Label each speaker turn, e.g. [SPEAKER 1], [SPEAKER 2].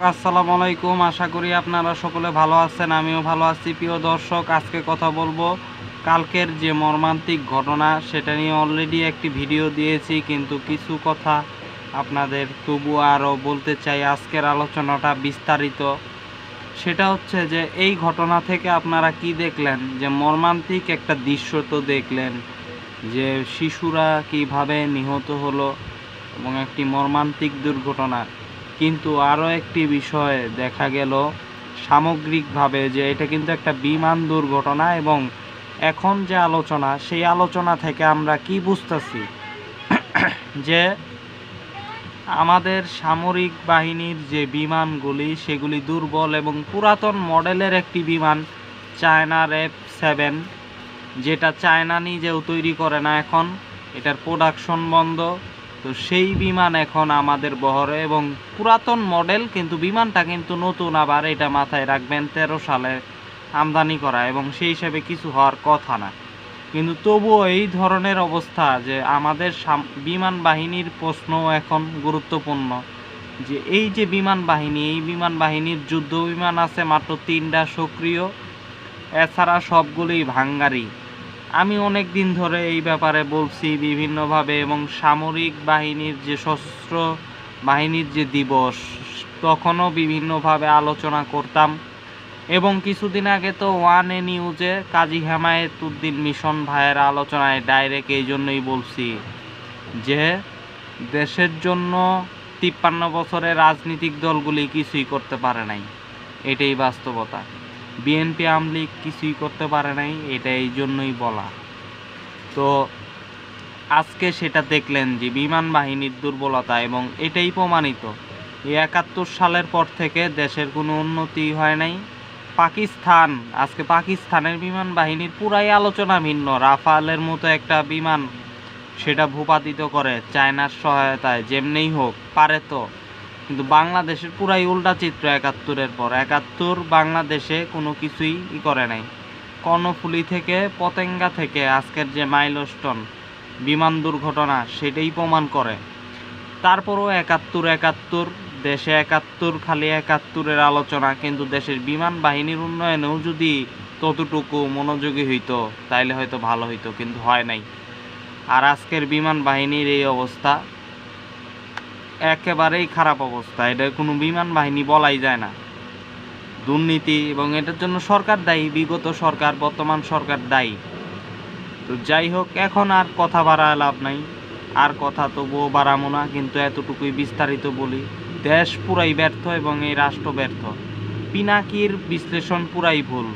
[SPEAKER 1] আসসালামু আলাইকুম, আশা করি আপনারা সকলে ভালো আছেন, আমিও ভালো আছি। প্রিয় দর্শক, আজকে কথা বলব কালকের যে মর্মান্তিক ঘটনা, সেটা নিয়ে অলরেডি একটি ভিডিও দিয়েছি, কিন্তু কিছু কথা আপনাদের তবু আরও বলতে চাই। আজকের আলোচনাটা বিস্তারিত। সেটা হচ্ছে যে, এই ঘটনা থেকে আপনারা কি দেখলেন? যে মর্মান্তিক একটা দৃশ্য তো দেখলেন, যে শিশুরা কীভাবে নিহত হলো এবং একটি মর্মান্তিক দুর্ঘটনা। কিন্তু আরও একটি বিষয় দেখা গেল সামগ্রিকভাবে যে এটা কিন্তু একটা বিমান দুর্ঘটনা এবং এখন যে আলোচনা, সেই আলোচনা থেকে আমরা কি বুঝতেছি? যে আমাদের সামরিক বাহিনীর যে বিমানগুলি, সেগুলি দুর্বল এবং পুরাতন মডেলের একটি বিমান চায়নার এফ সেভেন, যেটা চায়না নিজেও তৈরি করে না এখন। এটার প্রোডাকশন বন্ধ। তো সেই বিমান এখন আমাদের বহরে এবং পুরাতন মডেল কিন্তু বিমানটা কিন্তু নতুন, আবার এটা মাথায় রাখবেন তেরো সালে আমদানি করা এবং সেই হিসাবে কিছু হওয়ার কথা না। কিন্তু তবুও এই ধরনের অবস্থা যে আমাদের বিমান বাহিনীর প্রশ্ন এখন গুরুত্বপূর্ণ যে এই যে বিমান বাহিনী, এই বিমান বাহিনীর যুদ্ধ বিমান আছে মাত্র তিনটা সক্রিয়, এছাড়া সবগুলোই ভাঙ্গারি। আমি অনেক দিন ধরে এই ব্যাপারে বলছি বিভিন্নভাবে এবং সামরিক বাহিনীর যে সশস্ত্র বাহিনীর যে দিবস, তখনও বিভিন্নভাবে আলোচনা করতাম এবং কিছুদিন আগে তো ওয়ান এ নিউজে কাজী হেমায়েতুদ্দিন মিশন ভাইয়ের আলোচনায় ডাইরেক্ট এই জন্যই বলছি যে দেশের জন্য তিপ্পান্ন বছরের রাজনৈতিক দলগুলি কিছুই করতে পারে নাই। এটাই বাস্তবতা। বিএনপি আমলিগ কিছুই করতে পারে নাই, এটা এই জন্যই বলা। তো আজকে সেটা দেখলেন যে বিমান বাহিনীর দুর্বলতা এবং এটাই প্রমাণিত। একাত্তর সালের পর থেকে দেশের কোনো উন্নতি হয় নাই। পাকিস্তান, আজকে পাকিস্তানের বিমান বাহিনীর পুরাই আলোচনা ভিন্ন। রাফালের মতো একটা বিমান সেটা ভূপাতিত করে, চায়নার সহায়তায়, যেমনিই হোক, পারে তো। কিন্তু বাংলাদেশের পুরাই উল্টা চিত্র একাত্তরের পর। একাত্তর বাংলাদেশে কোনো কিছুই করে নাই। কর্ণফুলি থেকে পতেঙ্গা থেকে আজকের যে মাইলস্টন, বিমান দুর্ঘটনা, সেটাই প্রমাণ করে। তারপরও একাত্তর একাত্তর, দেশে একাত্তর, খালি একাত্তরের আলোচনা, কিন্তু দেশের বিমান বাহিনীর উন্নয়নেও যদি ততটুকু মনোযোগী হইতো, তাইলে হয়তো ভালো হইতো, কিন্তু হয় নাই। আর আজকের বিমান বাহিনীর এই অবস্থা একেবারেই খারাপ অবস্থা। এটা কোনো বিমান বাহিনী বলাই যায় না। দুর্নীতি এবং এটার জন্য সরকার দায়ী, বিগত সরকার, বর্তমান সরকার দায়ী। তো যাই হোক, এখন আর কথা বাড়ায় লাভ নাই। আর কথা তবুও বাড়াবো না, কিন্তু এতটুকুই বিস্তারিত বলি। দেশ পুরাই ব্যর্থ এবং এই রাষ্ট্র ব্যর্থ। পিনাকির বিশ্লেষণ পুরাই ভুল।